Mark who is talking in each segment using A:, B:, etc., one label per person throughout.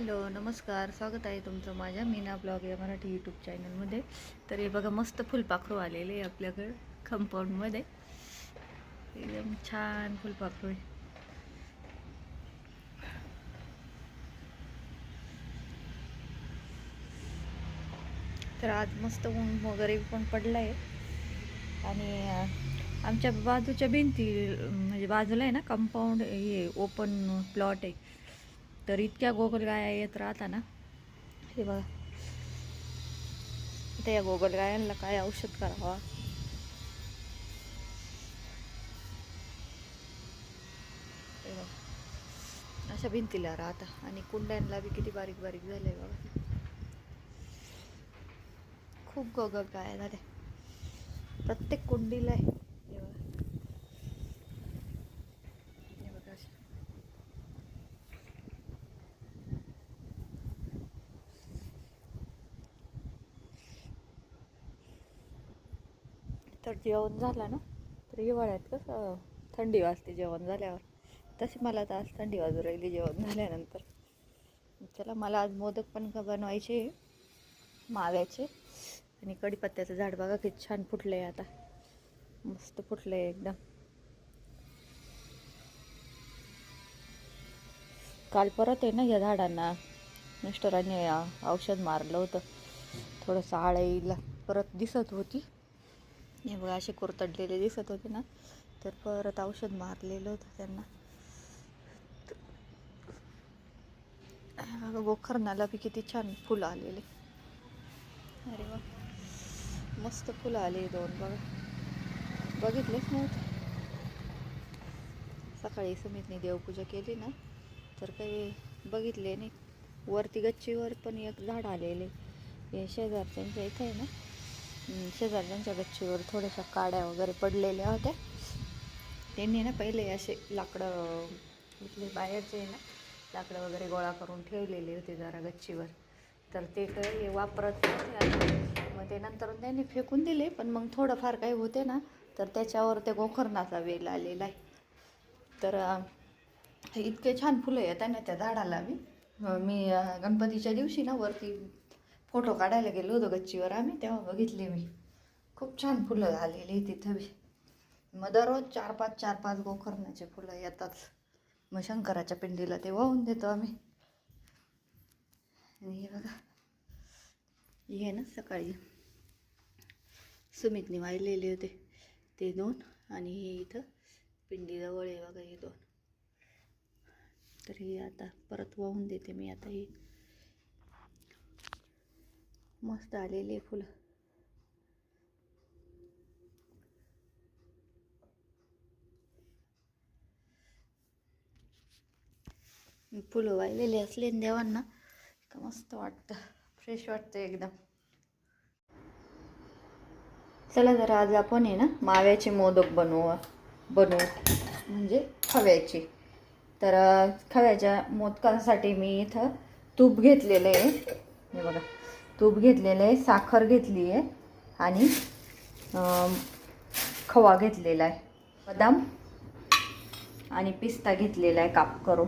A: Hello नमस्कार. स्वागत आहे तुमचं माझ्या मीना ब्लॉग या मराठी यूट्यूब चॅनलमध्ये तर हे बघा मस्त फुलपाखरू आलेले आहे आपल्याकडं कंपाऊंडमध्ये एकदम छान फुलपाखरू आहे. तर आज मस्त ऊन वगैरे पण पडलं आहे आणि आमच्या बाजूच्या भिंती म्हणजे बाजूला आहे ना कंपाऊंड हे ओपन प्लॉट आहे. तर इतक्या गोगलगाया येत राहता ना हे बघा. आता या गोगलगायांना काय औषध करावा? हे बघा. अशा भिंतीला राहता. आणि कुंड्यांना बी किती बारीक बारीक झाले बघा. खूप गोगलगाया झाल्या. प्रत्येक कुंडीला आहे हे बघा. हे बघा अशा. तर जेवण झालं ना? तर हिवाळ्यात कसं थंडी वाजते जेवण झाल्यावर. तशी मला तर आज थंडी वाजू राहिली जेवण झाल्यानंतर. चला मला आज मोदक पण का बनवायचे माव्याचे. आणि कढीपत्त्याचं झाड बघा किती छान फुटलं आहे आता. मस्त फुटलं आहे एकदम. काल परत आहे ना या झाडांना मिस्टरांनी औषध मारलं होतं. थोडंसं आळईला परत दिसत होती. हे बघा असे कुरतडलेले दिसत होते ना. तर परत औषध मारलेलं होतं त्यांना. गोखरणाला बी किती छान फुलं आलेले. अरे वा. मस्त फुलं आली दोन बघा. बघितलेच नव्हते. सकाळी समितने देवपूजा केली ना तर काही बघितले नाही. वरती गच्चीवर पण एक झाड आलेले. हे शेजारच्यांच्या इथे आहे ना शेजारच्यांच्या गच्चीवर थोड्याशा काड्या वगैरे पडलेल्या होत्या. त्यांनी ना पहिले असे लाकडं इथले बाहेरचे ना लाकडं वगैरे गोळा करून ठेवलेले होते जरा गच्चीवर. तर ते काही वापरत नव्हते मग ते नंतर त्यांनी फेकून दिले पण मग थोडंफार काही होते ना तर त्याच्यावर ते गोखरणाचा वेल आलेला आहे. तर इतके छान फुलं येतात ना त्या झाडाला बी मी गणपतीच्या दिवशी ना वरती फोटो काढायला गेलो होतो गच्चीवर आम्ही तेव्हा बघितले मी. खूप छान फुलं आलेली तिथं बी. मग दररोज चार पाच चार पाच गोकर्णाचे फुलं येतात. मग शंकराच्या पिंडीला ते वाहून देतो आम्ही. आणि हे बघा. हे ना सकाळी सुमितने वाहिलेले होते ते दोन आणि हे इथं पिंडीजवळ आहे बघा हे दोन. तर हे आता परत वाहून देते मी. आता हे मस्त आलेले फुलं. फुलं वाहिलेले असले देवांना का मस्त वाटतं फ्रेश वाटतं एकदम. चला जरा आज आपण आहे ना माव्याचे मोदक बनवू बनवू. म्हणजे खव्याचे. तर खव्याच्या मोदकांसाठी मी इथं तूप घेतलेलं आहे. हे बघा. तूप घेतलेलं आहे साखर घेतली आहे आणि खवा घेतलेला आहे. बदाम आणि पिस्ता घेतलेला आहे काप करून.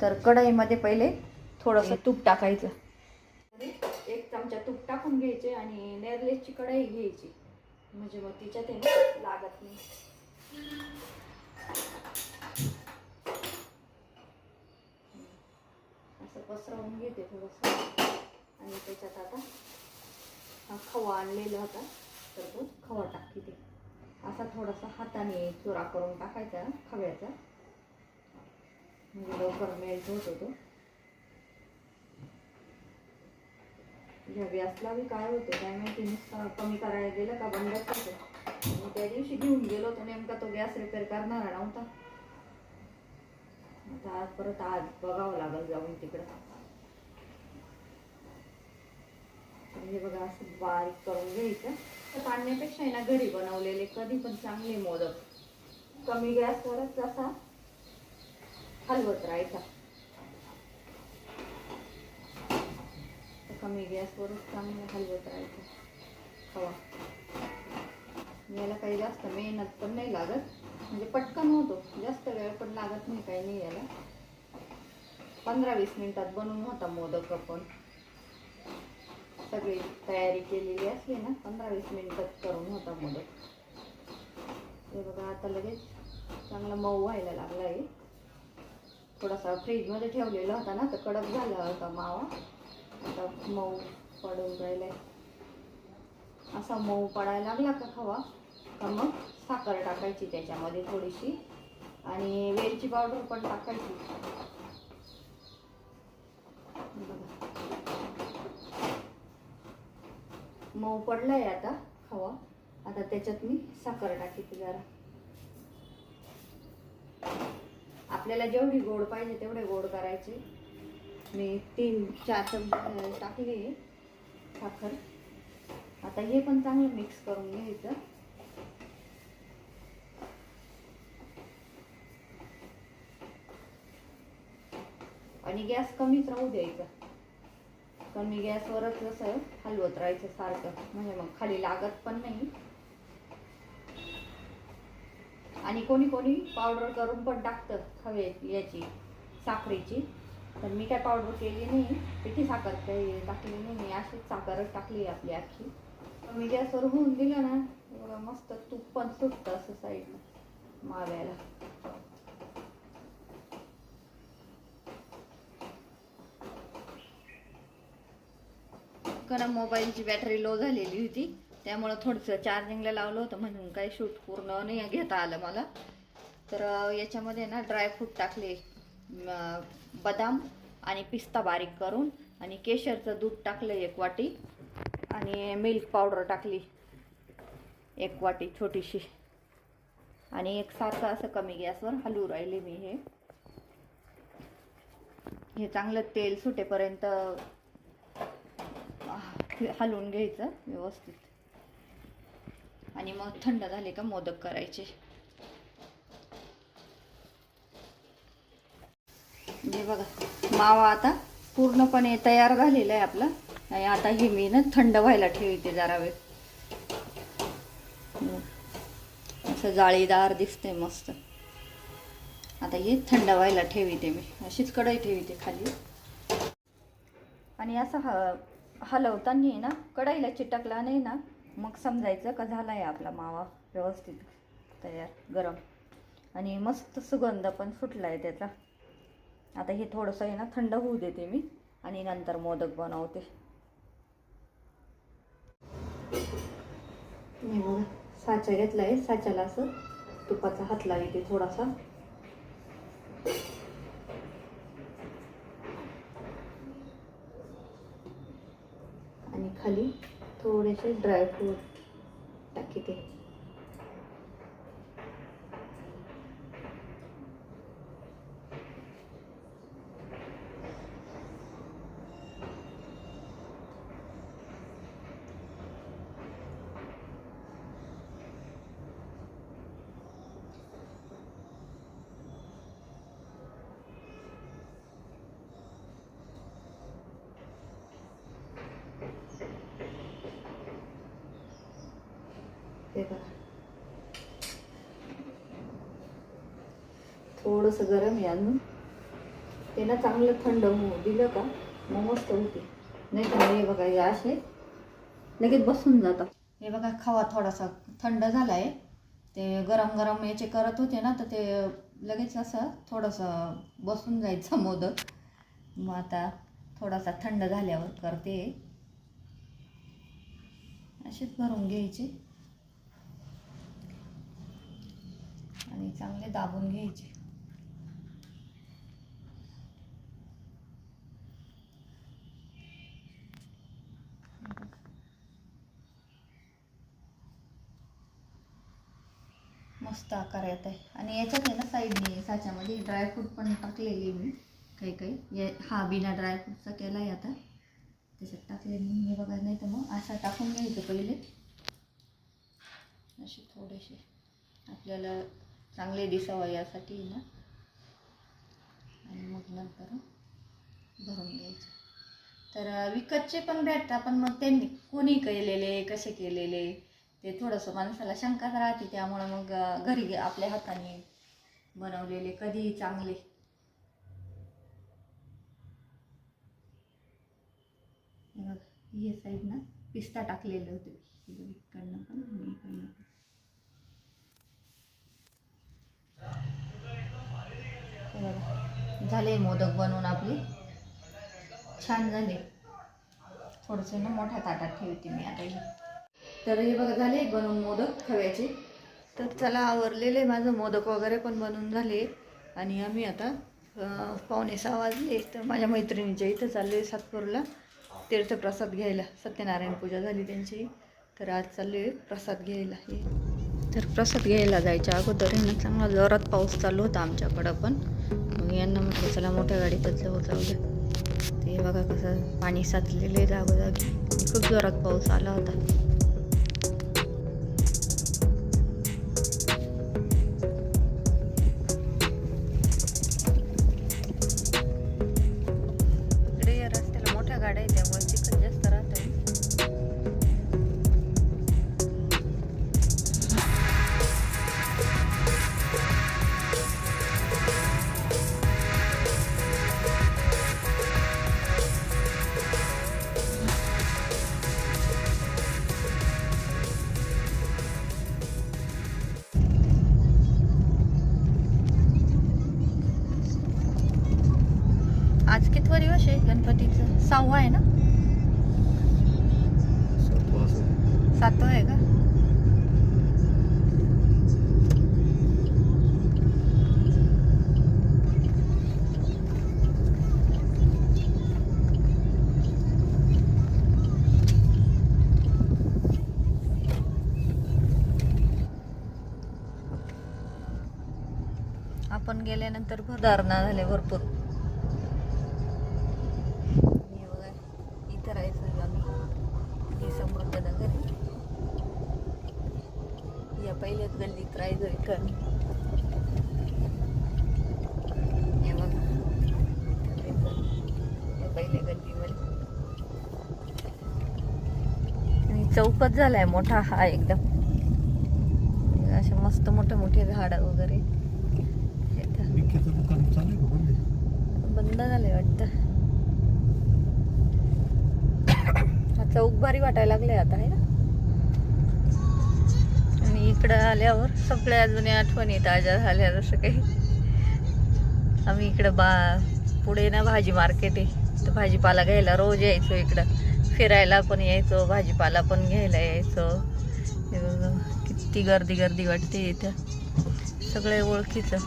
A: तर कढईमध्ये पहिले थोडंसं तूप टाकायचं. एक चमचा तूप टाकून घ्यायचे आणि नेरलेसची कढई घ्यायची. म्हणजे मग तिच्यात आहे ना लागत नाही. असं पसरवून घेते थोडंसं. आणि त्याच्यात आता खवा आणलेला होता. तर तो खवा टाकते ते. असा थोडासा हाताने चुरा करून टाकायचा खव्याचा. म्हणजे लवकर मेल्ट होतो तो. ह्या गॅसला बी काय होतं काय माहिती नुसतं कमी करायला गेलं का बंद करतो त्या दिवशी घेऊन गेलो होतो नेमका तो गॅस रिपेअर करणारा नव्हता. आता आज परत आज बघावं लागेल जाऊन तिकडं. तर हे बघा असं बारीक करून घ्यायचं. तर पाण्यापेक्षा आहे ना घरी बनवलेले कधी पण चांगले मोदक. कमी गॅसवरच असा हलवत राहायचा. कमी गॅसवरच चांगलं हलवत राहायचं. हवा. याला काही जास्त मेहनत पण नाही लागत. म्हणजे पटकन होतो. जास्त वेळ पण लागत नाही काही नाही याला. पंधरा वीस मिनिटात बनवून होता मोदक आपण. सगळी तयारी केलेली असली ना पंधरा वीस मिनिटात करून होता मोदक हे बघा आता लगेच चांगला मऊ व्हायला लागला आहे थोडासा फ्रीजमध्ये ठेवलेला होता ना तर कडक झाला होता मावा. आता मऊ पडून राहिलाय. असा मऊ पडायला लागला का खवा? तर मग साखर टाकायची त्याच्यामध्ये थोडीशी. आणि वेलची पावडर पण टाकायची. बघा. मऊ पडला आहे आता हवा. आता त्याच्यात मी साखर टाकते जरा. आपल्याला जेवढी गोड पाहिजे तेवढे गोड करायचे. मी तीन चार चमचे टाकले साखर. आता हे पण चांगलं मिक्स करून घ्यायचं. आणि गॅस कमीच राहू द्यायचा. पण मी गॅसवरच असं हलवत राहायचं सारखं. म्हणजे मग खाली लागत पण नाही. आणि कोणी कोणी पावडर करून पण टाकतं हवे याची साखरेची. तर मी काय पावडर केली नाही पिठी साखर काही टाकली नाही मी अशीच साखरच टाकली आपली अख्खी मी गॅसवर होऊन दिलं ना मस्त तूप पण सुटतं असं साईडनं माव्याला. पटकन मोबाईलची बॅटरी लो झालेली होती. त्यामुळं थोडंसं चार्जिंगला लावलं होतं म्हणून काही शूट पूर्ण नाही घेता आलं मला. तर याच्यामध्ये ना ड्रायफ्रूट टाकले बदाम आणि पिस्ता बारीक करून आणि केशरचं दूध टाकलं एक वाटी आणि मिल्क पावडर टाकली एक वाटी छोटीशी. आणि एक सारखं असं कमी गॅसवर हलवू राहिले मी हे. हे चांगलं तेल सुटेपर्यंत हलवून घ्यायचं व्यवस्थित. आणि मग थंड झाले का मोदक करायचे. हे बघा मावा आता पूर्णपणे तयार झालेला आहे आपला. आणि आता हे मी ना थंड व्हायला ठेवते जरा वेळ. असं जाळीदार दिसते मस्त. आता हे थंड व्हायला ठेवते मी. अशीच कढई ठेवते खाली. आणि असं हा हलवताना आहे ना कढाईला चिटकला नाही ना मग समजायचं का झाला आहे आपला मावा व्यवस्थित तयार गरम. आणि मस्त सुगंध पण सुटला आहे त्याचा. आता हे थोडंसं आहे ना थंड होऊ देते मी आणि नंतर मोदक बनवते. हे साचा घेतला आहे साच्याला असं तुपाचा हात लावते थोडासा. खाली थोडेसे ड्रायफ्रूट टाकते हे बघा. थोडंसं गरम आहे अजून. ते ना चांगलं थंड होऊ दिलं का मग मस्त होते. नाही तर हे बघा हे असे. लगेच बसून जातात. हे बघा खावा थोडासा थंड झाला आहे ते गरम गरम याचे करत होते ना तर ते लगेच असं थोडंसं बसून जायचं मोदक. मग आता थोडासा थंड झाल्यावर करते. असेच भरून घ्यायचे. आणि चांगले दाबून घ्यायचे. मस्त आकार येत आहे. आणि याच्यात आहे ना साईडने साच्यामध्ये ड्रायफ्रूट पण टाकलेली मी काही काही. या हा बिना ड्रायफ्रूटचा केला आहे आता. त्याच्यात टाकले मी हे बघा नाही तर मग असा टाकून घ्यायचं पहिले. असे थोडेसे. आपल्याला चांगले दिसावं यासाठी ना. आणि मग नंतर भरून घ्यायचं. तर विकतचे पण भेटतात पण मग त्यांनी कोणी केलेले कसे केलेले ते थोडंसं माणसाला शंकाच राहते. त्यामुळं मग घरी आपल्या हाताने बनवलेले कधीही चांगले. हे साईड ना पिस्ता टाकलेलं होतं. इकडनं पण इकडनं झाले मोदक बनवून आपले. छान झाले. थोडंसं ना मोठ्या ताटात ठेवते मी आता हे. तर हे बघा झाले बनवून मोदक खव्याचे. तर चला आवरलेले माझं मोदक वगैरे पण बनवून झाले. आणि आम्ही आता पाहुणे पावणे सहा वाजले. तर माझ्या मैत्रिणीच्या इथं चालले सातपूरला. तीर्थप्रसाद घ्यायला. सत्यनारायण पूजा झाली त्यांची. तर आज चालले प्रसाद घ्यायला हे. तर प्रसाद घ्यायला जायच्या अगोदर ना चांगला जोरात पाऊस चालू होता आमच्याकडं पण. मग यांना म्हटलं चला मोठ्या गाडीतच जाऊ जाऊ ते बघा कसं पाणी साचलेले जागोजागी. खूप जोरात पाऊस आला होता. दिवस आहे गणपतीचं. सहावा आहे ना? सातवा आहे का? आपण गेल्यानंतर धारणा झाले भरपूर हे बघा, इथं राहायचं आम्ही हे समृद्ध नगर आहे. या पहिल्याच गल्लीत राहायचं इथं हे बघा, इथं राहायचं. या पहिल्या गल्लीमध्ये चौकच झालाय मोठा हा एकदम. असे मस्त मोठे मोठे झाड वगैरे.
B: बंद
A: झाले वाटतं. हा चौक भारी वाटायला लागले आता आहे ना? आणि इकडं आल्यावर सगळ्या जुन्या आठवणी ताज्या झाल्या जसं काही. आम्ही इकडं बा पुढे ना भाजी मार्केट आहे. तर भाजीपाला घ्यायला रोज यायचो इकडं. फिरायला पण यायचो भाजीपाला पण घ्यायला यायचो. किती गर्दी गर्दी वाटते इथं. सगळे ओळखीचं.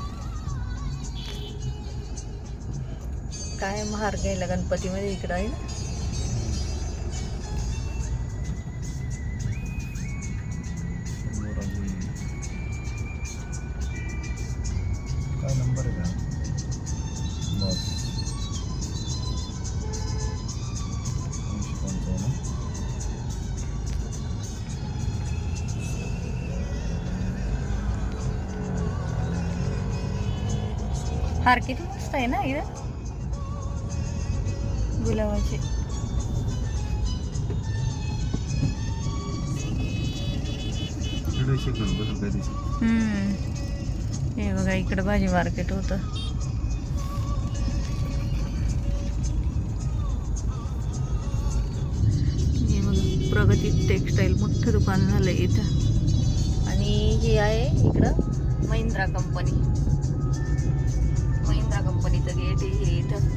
A: काय महार घ्यायला गणपतीमध्ये इकडं आहे ना? ना इथं गुलाबाचे. हे बघा इकडं भाजी मार्केट होतं. हे बघा प्रगती टेक्सटाईल मोठं दुकान झालंय इथं. आणि हे आहे इकडं महिंद्रा कंपनी. महिंद्रा गेट हे इथं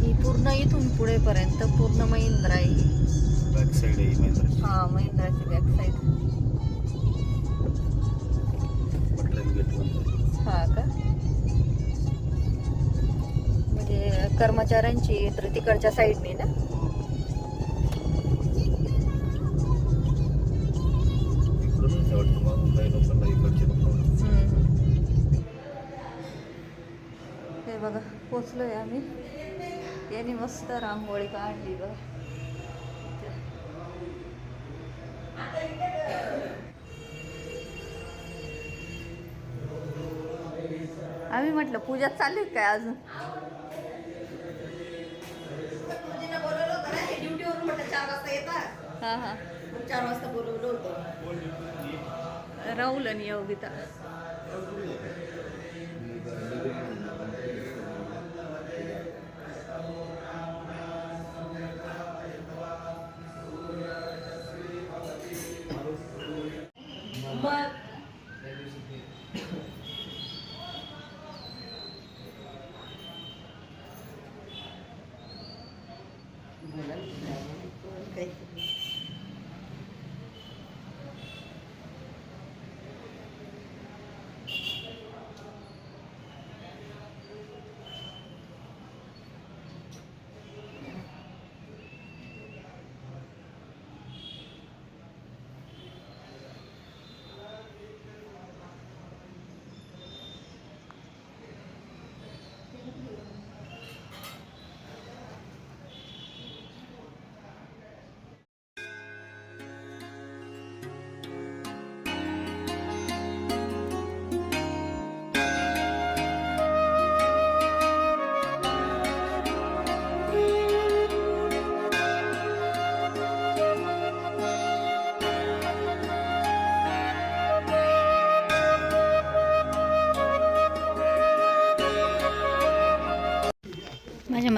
A: ही पूर्ण इथून पुढेपर्यंत पूर्ण महिंद्रा आहे
B: बॅक साईड आहे महिंद्राची.
A: हा महिंद्राची बॅक साईड. हा का? म्हणजे कर्मचाऱ्यांची तर तिकडच्या साईडने ना?
B: इकडून नाही वाटतं. मागून काही लोकांना इकडचे
A: बघा पोचलोय आम्ही. याने मस्त रांगोळी काढली बघ. आम्ही म्हटलं पूजा चालू आहे काय अजून? हा हा
C: चार वाजता बोलवलं होतं.
A: राहुल आणि योगिता. माझ्या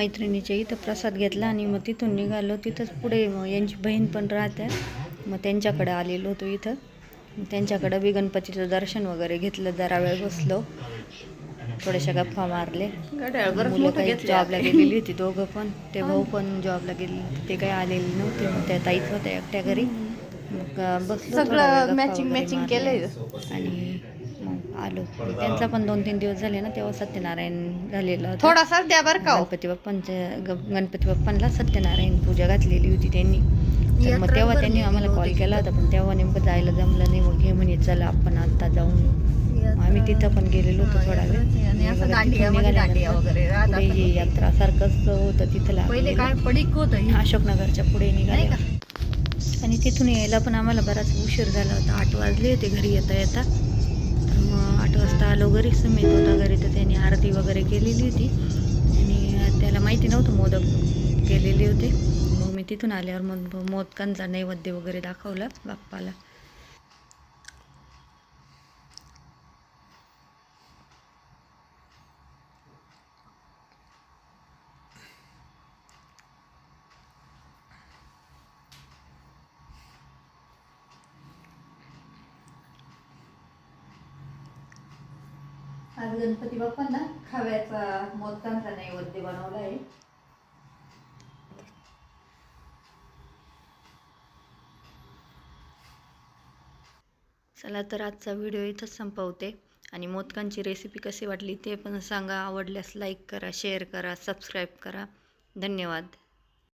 A: मैत्रिणीच्या इथं प्रसाद घेतला आणि मग तिथून निघालो. तिथंच पुढे मग यांची बहीण पण राहते मग त्यांच्याकडे आलेलो होतो इथं. त्यांच्याकडं बी गणपतीचं दर्शन वगैरे घेतलं. जरा वेळ बसलो. थोड्याशा गप्पा मारले मुलं काही जॉबला गेलेली होती दोघं पण. ते भाऊ पण जॉबला गेले. ते काही आलेले नव्हते. मग त्या ताईच होत्या एकट्या घरी. मग बसलो
C: मॅचिंग मॅचिंग. केलंय.
A: आणि आलो. त्यांचा पण दोन तीन दिवस झाले ना तेव्हा सत्यनारायण झालेलं
C: थोडासा द्या बर का हो.
A: गणपती बाप्पांच्या गणपती बाप्पांना सत्यनारायण पूजा घातलेली होती त्यांनी. तर मग तेव्हा त्यांनी आम्हाला कॉल केला होता पण तेव्हा नेमकं जायला जमलं नाही. मग हे म्हणे चला आपण आता जाऊन आम्ही तिथं पण गेलेलो होतो थोडा वेळ. ही यात्रा सारखंच होतं तिथं
C: पहिले
A: लागलेलं.
C: काय पडीक होतं
A: अशोकनगरच्या पुढे निघाले
C: का?
A: आणि तिथून यायला पण आम्हाला बराच उशीर झाला होता. आठ वाजले होते घरी येता येता. आठ वाजता आलो घरी समेत होता घरी तर त्यांनी आरती वगैरे केलेली होती. आणि त्याला माहिती नव्हतं मोदक केलेले होते. मग मी तिथून आल्यावर मग मोदकांचा नैवेद्य वगैरे दाखवला बाप्पाला. आज गणपती बाप्पांना खव्याचा मोदकांचा नैवेद्य बनवला आहे. चला तर आजचा व्हिडिओ इथंच संपवते. आणि मोदकांची रेसिपी कशी वाटली ते पण सांगा. आवडल्यास लाईक करा शेअर करा सबस्क्राईब करा. धन्यवाद.